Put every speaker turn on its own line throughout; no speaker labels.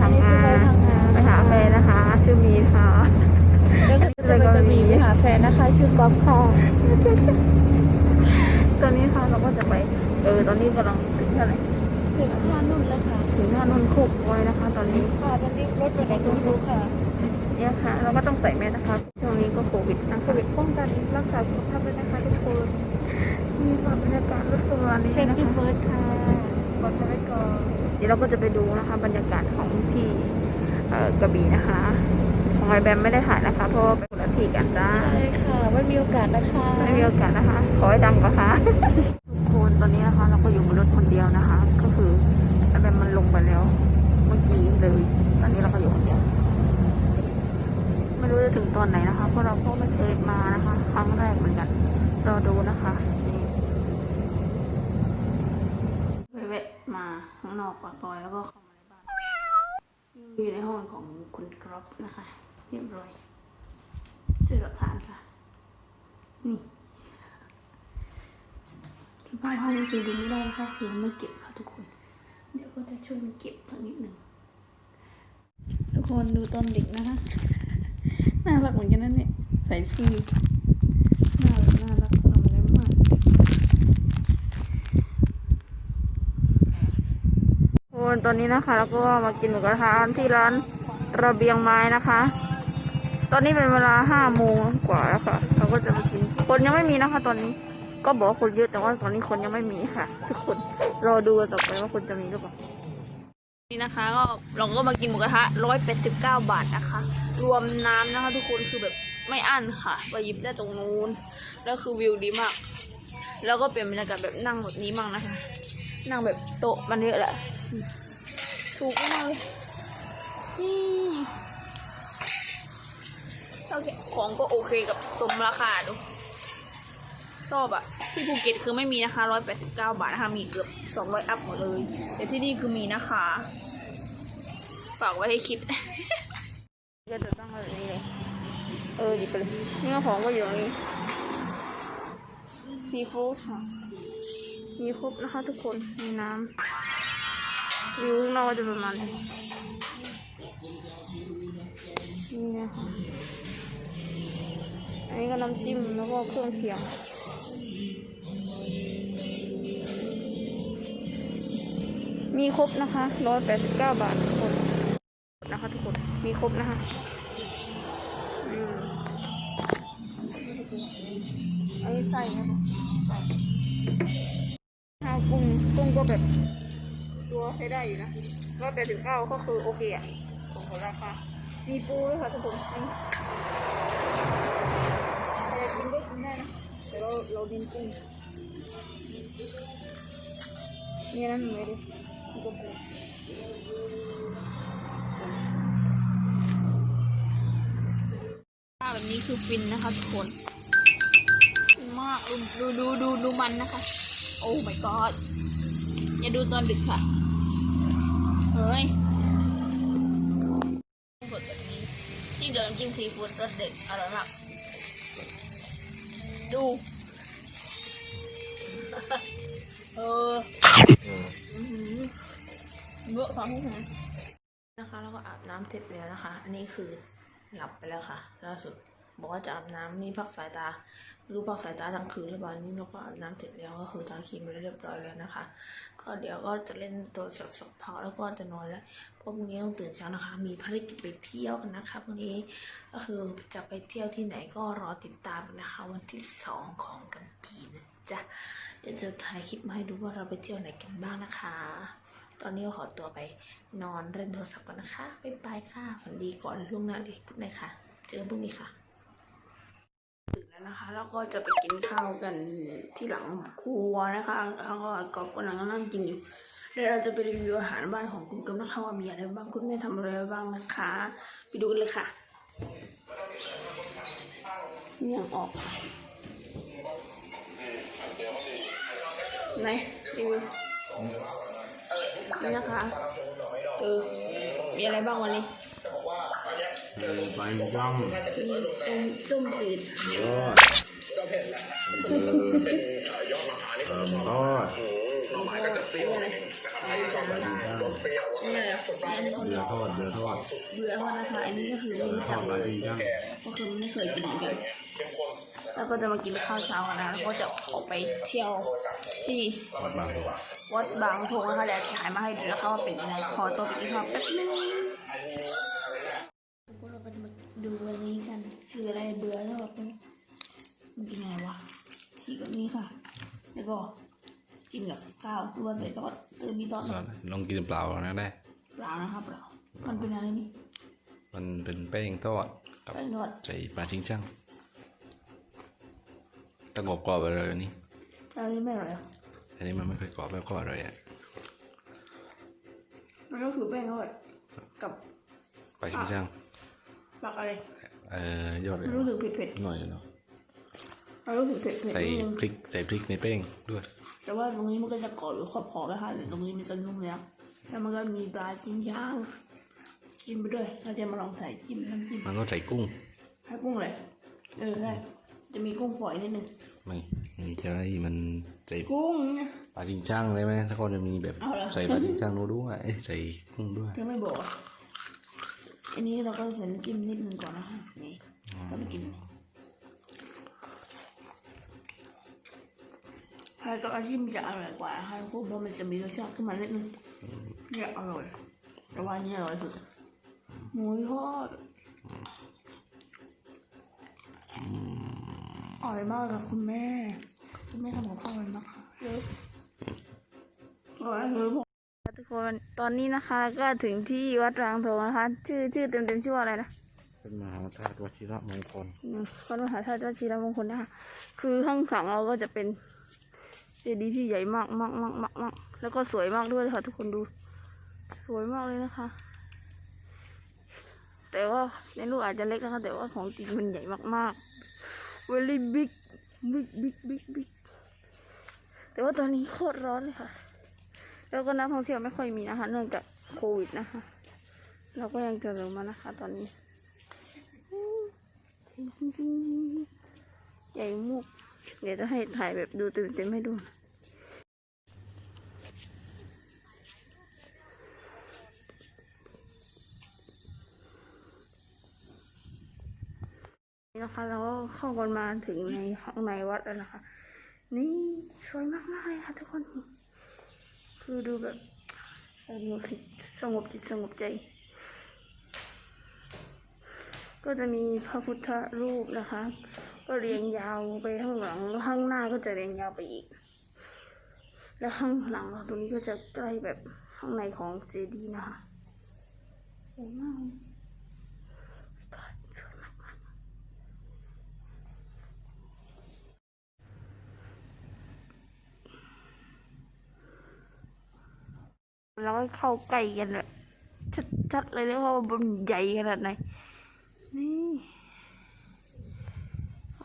ทำ
นี้
งา
จะไป
น
ทำงาน
ไปหาแฟนนะคะ ชื่อมีนค่ะ
แล้วก็จะไปกระบี่ไปหาแฟนนะคะ ชื่อก๊อฟค่ะ
ตอนนี้ค่ะเราก็จะไป เออ ตอนนี้กำลังถึงเท่าไหร่
ถึงท่านุ่นแล้วค่ะ
ถึงท่านนท์คุกไว้นะคะ ตอนนี้
ค่ะตอนนี้รถไปไหนก็ไม่รู้ค่ะ
เนี่ยค่ะ เราก็ต้องใส่แมสนะคะช่วงนี้ก็โควิดนะ
โค
คะ
วิดป้องกันรักษาสุขภาพด้วยนะคะทุกคน
นี่ค่ะบรรยากาศรถทัวร์นี้
เช็ค
นะ
กิน
คะ
เฟิร์สค่ะกดไว้ก่อน
เดี๋ยวเราก็จะไปดูนะคะบรรยากาศของที่เอ่อกระบี่นะคะของไอแบมไม่ได้ถ่ายนะคะ เพราะว่าไปคนละที่กันจ้า
ใช่ค่ะไม่มีโอกาสนะคะ
ไม่มีโอกาสนะคะ ขอให้ดังกว่าค่ะทุกคนตอนนี้นะคะเราก็อยู่บนรถคนเดียวนะคะ ก็คือไอแบมมันลงไปแล้ว เมื่อกี้เลย ตอนนี้เราก็อยู่คนเดียวไม่รู้จะถึงตอนไหนนะคะเพราะเราก็ไม่เคยมานะคะ ครั้งแรกเหมือนกันรอดูนะคะนี่แวะๆ มาข้างนอกปากซอยแล้วก็เข้ามาในบ้านอยู่ในห้องของคุณกรอบนะคะเรียบร้อยเจอหลักฐานค่ะ นี่สภาพห้องนี้คือดูไม่ได้นะคะคือไม่เก็บค่ะทุกคน เดี๋ยวก็จะช่วยมันเก็บสักนิดหนึ่งทุกคนดูตอนเด็กนะคะน่ารักเหมือนกันนั่นเนี่ยใส่ซื่อน่ารักน่ารักทำอะไรมากคน ตอนนี้นะคะ แล้วก็มากินหมูกระทะที่ร้านระเบียงไม้นะคะ ตอนนี้เป็นเวลาห้าโมงกว่าแล้วค่ะ เราก็จะมากิน คนยังไม่มีนะคะ ตอนนี้ ก็บอกว่าคนเยอะแต่ว่าตอนนี้คนยังไม่มีค่ะ ทุกคน รอดูกันต่อไปว่าคนจะมีหรือเปล่า นี่นะคะก็เราก็มากินหมูกระทะร้อยแปดสิบเก้าบาทนะคะ รวมน้ำนะคะ ทุกคนคือแบบไม่อั้นค่ะไปหยิบได้ตรงนู้น แล้วคือวิวดีมาก แล้วก็เปลี่ยนบรรยากาศแบบนั่งแบบนี้มั่งนะคะ นั่งแบบโต๊ะมันเยอะแหละ ถูกมากเลยนี่โอเคของก็โอเคกับสมราคาดูชอบอะที่ภูเก็ตคือไม่มีนะคะร้อยแปดสิบเก้าบาทนะคะ มีเกือบสองร้อยอัพหมดเลย แต่ที่นี่คือมีนะคะ ฝากไว้ให้คิด ก็จะตั้งแบบนี้เลย เออหยิบไปเลยนี่ก็ของก็อยู่ตรงนี้ซีฟู้ดค่ะ มีครบนะคะทุกคน มีน้ำ วิวข้างนอกก็จะประมาณนี้นี่นะคะอันนี้ก็น้ำจิ้มแล้วก็เครื่องเคียงมีครบนะคะร้อยแปดสิบเก้าบาททุกคนนะคะทุกคน มีครบนะคะอืมอันนี้ใส่นะคะใส่ข้าวกุ้งกุ้งก็แบบ ตัวใช้ได้อยู่นะร้อยแปดสิบเก้าก็คือโอเคอะของราคามีปูด้วยค่ะทุกคนนี่ใครอยากกินก็กินได้นะแต่เราเราดินกุ้งนี่นะหนูเลยดิก็ปูข้าวแบบนี้คือฟินนะคะทุกคนฟินมากดูดูดูดูมันนะคะ โอ้ my god อย่าดูตอนดึกค่ะ เฮ้ยสดแบบนี้ที่เดิมจิ้มซีฟู้ดรสเด็ดอร่อยมาก ดู เออหือเยอะสองทุ่มนะคะ แล้วก็อาบน้ำเสร็จแล้วนะคะ อันนี้คือหลับไปแล้วค่ะ ล่าสุด บอกว่าจะอาบน้ำนี่พักสายตา รู้พักสายตาทั้งคืนหรือเปล่านี่เราก็อาบน้ำเสร็จแล้วก็คือทาครีมไปเรียบร้อยแล้วนะคะ ก็เดี๋ยวก็จะเล่นตัวสักสักพักแล้วก็จะนอนแล้วเพราะพรุ่งนี้ต้องตื่นเช้านะคะ มีภารกิจไปเที่ยวกันนะคะพรุ่งนี้ก็คือจะไปเที่ยวที่ไหนก็รอติดตามนะคะ วันที่สองของกันปีนะจ๊ะเดี๋ยวจะถ่ายคลิปมาให้ดูว่าเราไปเที่ยวไหนกันบ้างนะคะ ตอนนี้ก็ขอตัวไปนอนเล่นโทรศัพท์ก่อนนะคะบ๊ายบายค่ะฝันดีก่อนล่วงหน้าเลยพุธไหนค่ะ เจอกันพรุ่งนี้ค่ะ แล้วนะคะแล้วก็จะไปกินข้าวกันที่หลังครัวนะคะแล้วก็กอบกำลังนั่งกินอยู่เดี๋ยวเราจะไปรีวิวอาหารบ้านของคุณกำนะคะว่ามีอะไรบ้างคุณแม่ทำอะไรบ้างนะคะ ไปดูกันเลยค่ะยังออกไหนรีวิวนี่นะคะเออมีอะไรบ้างวันนี้
เออไปย่อง
มีต้มต้มจืด
ยอดเออเออทอด
ท
น่อไม้ก็จะเปรี้ยวนิดนึงนะครับใครที่ชอบแบบรสเปรี้ยว
นี่อะไรอันนี้
เดือทอดเดือทอด
เบื่อมากนะคะอันนี้ก็คือไม่รู้
ท
จั
อกดปลาจริงจัง
ก็คือไม่เคยกินเหมือนกัน
เข้มข้น
แล้วก็จะมากินข้าวเช้ากันนะแล้วก็จะออกไปเที่ยวที่
วัดบางตัว
วัดบางทงนะคะเดี๋ยวถ่ายมาให้ดูนะคะว่าเป็นยังไงขอตัวไปกินข้าวแป๊บนึงพวกเราไปมาดูวันนี้กัน คืออะไรเบื่อแล้วแบบมันกินไงวะทีแบบนี้ค่ะ แล้วก็กินกับข้าวรวนใส่ทอดเออมีทอด
ส่วนลองกินเปล่านะได้
เปล่านะครับเปล่ามันเป็นอะไรนี่
มันเป็นแป้งทอดกับ
แป้งทอด
ใส่ปลาจริงจังถ้ากรอบกรอบๆไปเลยอันนี้
อันนี้ไม่อร่อยอะ
อันนี้มันไม่ค่อยกรอบแล้วก็อร่อยอะ
มันก็คือแป้งทอดกับ
ปลาจริงจัง
ปักอะไร
เอ่อยอดเลย
รู้สึกเผ็ด
หน่อยเนาะ
ๆมันรู้สึกเผ็ดๆ
ใส่
นิดนึง
พริกใส่พริกในแป้งด้วย
แต่ว่าตรงนี้มันก็จะกรอบหรือขอบขอบๆนะคะแต่ตรงนี้มันจะนุ่มแล้วแล้วมันก็มีปลาจิ้มย่างกินไปด้วยเราจะมาลองใส่จิ้มน้ำจิ้ม
มันก็ใส่กุ้ง
ให้กุ้งเลยเออใช่จะมีกุ้งฝอยนิดนึง
ไม่ไม่ใช่มันใส่
กุ้งเนี่ย
ปลาจริงจังเลยไหมถ้าคนจะมีแบบ
เอาเหรอ
ใส่ปลาจริงจังด้วยเอ้ยใส่กุ้งด้วย
เธอไม่บอกอะอันนี้เราก็ใส่น้ำจิ้มนิดนึงก่อนนะคะนี่ก็ไปกิน ใครก็อาจิ้มจะอร่อยกว่านะคะเพราะว่ามันจะมีรสชาติขึ้นมานิดนึงเนี่ยอร่อยแต่ว่าอันนี้อร่อยสุดหมูทอดอร่อยมากค่ะคุณแม่ คุณแม่ทำกับข้าวอร่อยมากค่ะเยอะอร่อยเลยทุกคนตอนนี้นะคะ ก็ถึงที่วัดรางทองนะคะ ชื่อชื่อเต็มเต็มๆชื่อว่าอะไรนะ
เป็นมหาธาตุวชิระมงคล
อืมวัดมหาธาตุวชิรมงคลนะคะคือข้างหลังเราก็จะเป็น เจดีย์ที่ใหญ่มากมากมากมากมากแล้วก็สวยมากด้วยค่ะ ทุกคนดู สวยมากเลยนะคะ แต่ว่าในรูปอาจจะเล็กนะคะ แต่ว่าของจริงมันใหญ่มากๆ very big big big big big แต่ว่าตอนนี้โคตรร้อนเลยค่ะ แล้วก็นักท่องเที่ยวไม่ค่อยมีนะคะเนื่องจากโควิดนะคะ เราก็ยังเจอมานะคะ ตอนนี้ใหญ่มุก เดี๋ยวจะให้ถ่ายแบบดูเต็มๆให้ดูนี่นะคะเราก็เข้ากันมาถึงในข้างในวัดแล้วนะคะ นี่สวยมากๆเลยค่ะทุกคน คือดูแบบสงบจิตสงบจิตสงบใจ ก็จะมีพระพุทธรูปนะคะ ก็เรียงยาวไปข้างหลังแล้วข้างหน้าก็จะเรียงยาวไปอีก แล้วข้างหลังตรงนี้ก็จะใกล้แบบข้างในของเจดีย์นะคะสวยมากเลยสวก็เข้าใกล้กันเลยชัดๆเลยนะว่ามันใหญ่ขนาดไหน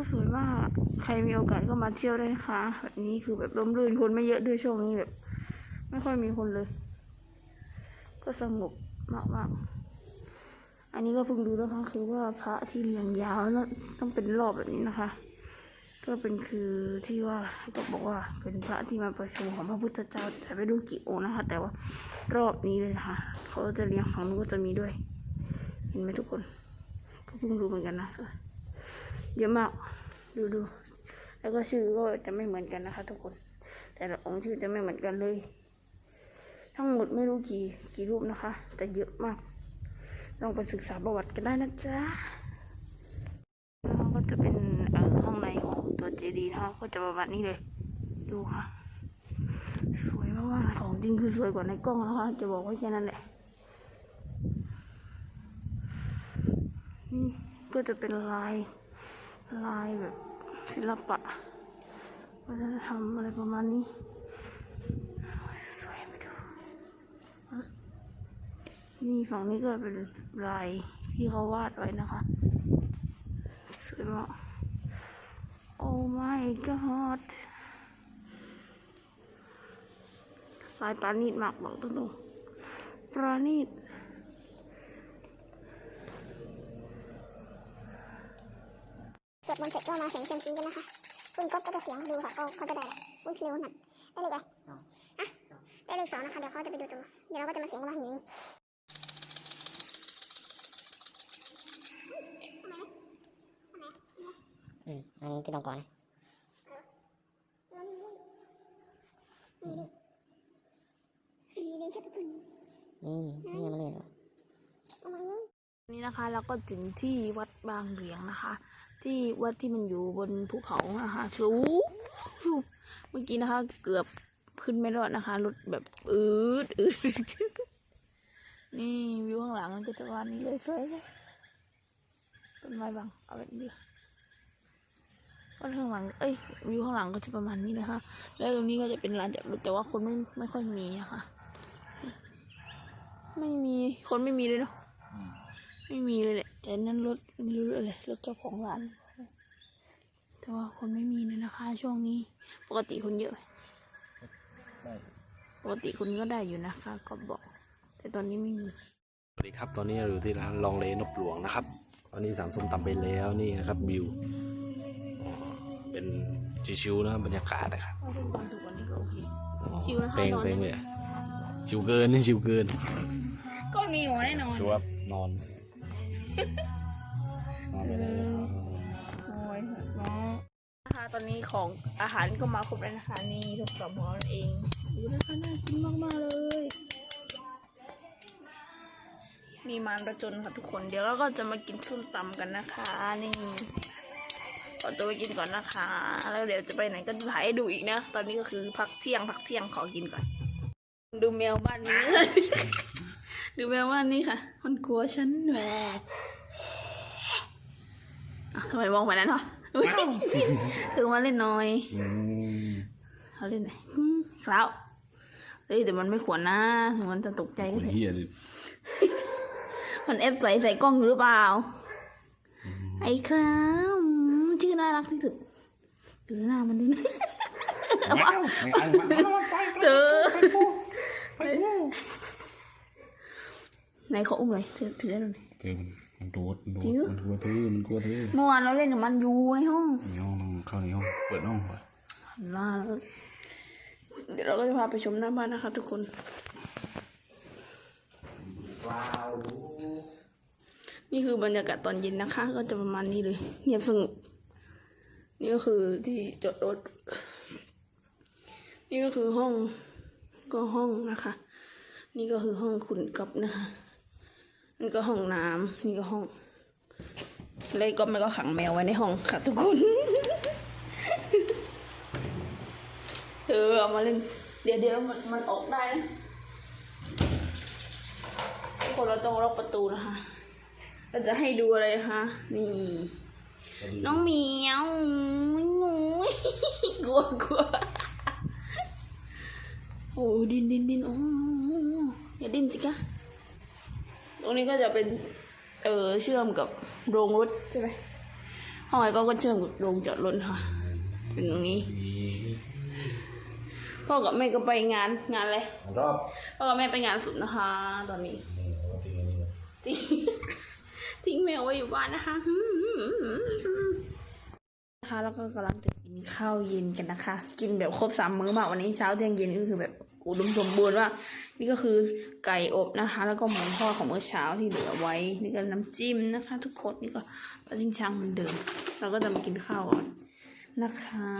โอ้สวยมากใครมีโอกาสก็มาเที่ยวได้นะคะแบบนี้คือแบบร่มรื่นคนไม่เยอะด้วยช่วงนี้แบบ ไม่ค่อยมีคนเลย ก็สงบมากๆอันนี้ก็เพิ่งดูแล้วค่ะคือว่าพระที่เรียงยาวแล้วต้องเป็นรอบแบบนี้นะคะ ก็เป็นคือที่ว่าก็บอกว่าเป็นพระที่มาประชุมของพระพุทธเจ้าแต่ไม่รู้กี่องค์นะคะ แต่ว่ารอบนี้เลยนะคะเขาจะเรียงฝั่งนู้นก็จะมีด้วย เห็นไหมทุกคน ก็เพิ่งรู้เหมือนกันนะเยอะมาก ดูดู แล้วก็ชื่อก็จะไม่เหมือนกันนะคะ ทุกคน แต่ละองค์ชื่อจะไม่เหมือนกันเลย ทั้งหมดไม่รู้กี่กี่รูปนะคะ แต่เยอะมาก ลองไปศึกษาประวัติกันได้นะจ๊ะแล้วก็จะเป็นห้องในของตัวเจดีย์นะคะก็จะประมาณนี้เลย ดูค่ะ สวยมากๆของจริงคือสวยกว่าในกล้องนะคะ จะบอกไว้แค่นั้นแหละนี่ก็จะเป็นลาย ลายแบบศิลปะวัฒนธรรมอะไรประมาณนี้สวยไปดูนี่ฝั่งนี้ก็เป็นลายที่เขาวาดไว้นะคะ สวยมาก โอ้ my god ลายปราณีตมากบอกตรงๆปราณีต
สวดมนต์เสร็จก็มาเสียงเซียมซีกันนะคะคุณก๊อฟก็จะเสียงดูค่ะเขาเขาจะได้แหละอุ้ยเร็วหนักได้เลยไงเลขสองนะคะเดี๋ยวเขาจะไปดูตรงเดี๋ยวเราก็จะมาเสียงว่าอย่างนี้
อืมอันนี้คือต้องก่อนนะนี่นี่ยังไม่เล่นหรอ
นี่นะคะเราก็ถึงที่วัดบางเหลียงนะคะ ที่วัดที่มันอยู่บนภูเขานะคะสูงสูเมื่อกี้นะคะ เกือบขึ้นไม่รอดนะคะรถแบบอืดอืดนี่วิวข้างหลังก็จะประมาณนี้เลยสวยเลยต้นไม้บางเอาแบบนี้ก็ข้างหลัง เอ้ยวิวข้างหลังก็จะประมาณนี้นะคะ แล้วตรงนี้ก็จะเป็นลานจอดรถแต่ว่าคนไม่ไม่ค่อยมีนะคะ ไม่มีคนไม่มีเลยเนาะ ไม่มีเลยแหละแต่นั่นรถไม่รู้เลยรถเจ้าของร้าน แต่ว่าคนไม่มีเลยนะคะ ช่วงนี้ ปกติคนเยอะไหมปกติคนก็ได้อยู่นะคะ ก็บอก แต่ตอนนี้ไม่มี
สวัสดีครับ ตอนนี้เราอยู่ที่ร้านลองเลนบหลวงนะครับ ตอนนี้สั่งส้มตำไปแล้วนี่นะครับวิวอ๋อเป็นชิวๆนะบรรยากาศนะครับ
ถ้าเป็นวันถูกวันนี้ก็โอเคชิวนะคะ
เป้ง
นอน
เป้งเลยอะชิวเกินนี่ชิวเกิน
ก็มีหัวแน่นอน
ดูว่านอนนอน
โอ้ยน้องนะคะตอนนี้ของอาหารก็มาครบแล้วนะคะนี่ทุกสองของเองดูนะคะน่ากินมากๆเลย มีมารประจนค่ะทุกคนเดี๋ยวเราก็จะมากินส้มตำกันนะคะนี่ขอตัวไปกินก่อนนะคะ แล้วเดี๋ยวจะไปไหนก็จะถ่ายให้ดูอีกนะ ตอนนี้ก็คือพักเที่ยงพักเที่ยงขอกินก่อน ดูแมวบ้านนี้ ดูแมวบ้านนี้ค่ะ มันกลัวฉันแหวอะทำไมมองไปนั้นวะอุ๊ยถึงมาเล่นหน่อย
อืม
เขาเล่นไหนอืมครับเฮ้ยแต่มันไม่ควรนะถึงมันจะตกใจก็
โอ้ย
เถอะ
เฮียดิ
มันแอบใส่ใส่กล้องอยู่หรือเปล่า ไอ้ครับอืมชื่อน่ารักที่สุดดูหน้ามันดิเธอ ไหนขออุ้มหน่อยถือถือหน่อย
เติมมันโดดมันโดด
จริง
มันกลัวทื่อมันกลัวทื่อ
เมื่อวานเราเล่นกับมันอยู่ในห้อง
ในห้องน้องเข้าในห้องเปิดห้องก่อน
ลาแล้วเดี๋ยวเราก็จะพาไปชมหน้าบ้านนะคะ ทุกคนนี่คือบรรยากาศตอนเย็นนะคะ ก็จะประมาณนี้เลย เงียบสงบนี่ก็คือที่จอดรถ นี่ก็คือห้องก็ห้องนะคะ นี่ก็คือห้องขุนกับนะคะ นี่ก็ห้องน้ำนี่ก็ห้องแล้วก็มันก็ขังแมวไว้ในห้องค่ะทุกคน เธอเอามาเล่น เดี๋ยวเดี๋ยวมันมันออกได้นะทุกคนเราต้องล็อกประตูนะคะเราจะให้ดูอะไรคะนี่ น้องเหมียวงูกลัวกลัวโอ้ดินดินดินโอ้อย่าดิ้นสิคะ ตรงนี้ก็จะเป็น เออเชื่อมกับโรงรถใช่ไหมห้องไอ้ก็ก็เชื่อมกับโรงจอดรถค่ะ เป็นตรงนี้ พ่อกับแม่ก็ไปงานงานอะไร
รอบ
พ่อกับแม่ไปงานสุดนะคะ ตอนนี้ทิ้งทิ้งแมวไว้อยู่บ้านนะคะนะคะแล้วก็กำลังจะกินข้าวเย็นกันนะคะ กินแบบครบสามมื้อมากวันนี้เช้าเที่ยงเย็นก็คือแบบ อุดมสมบูรณ์ว่า นี่ก็คือไก่อบนะคะ แล้วก็หมูทอดของเมื่อเช้าที่เหลือไว้ นี่ก็น้ำจิ้มนะคะ ทุกคนนี่ก็ปลาทิ้งช่างเหมือนเดิม เราก็จะมากินข้าวก่อนนะคะ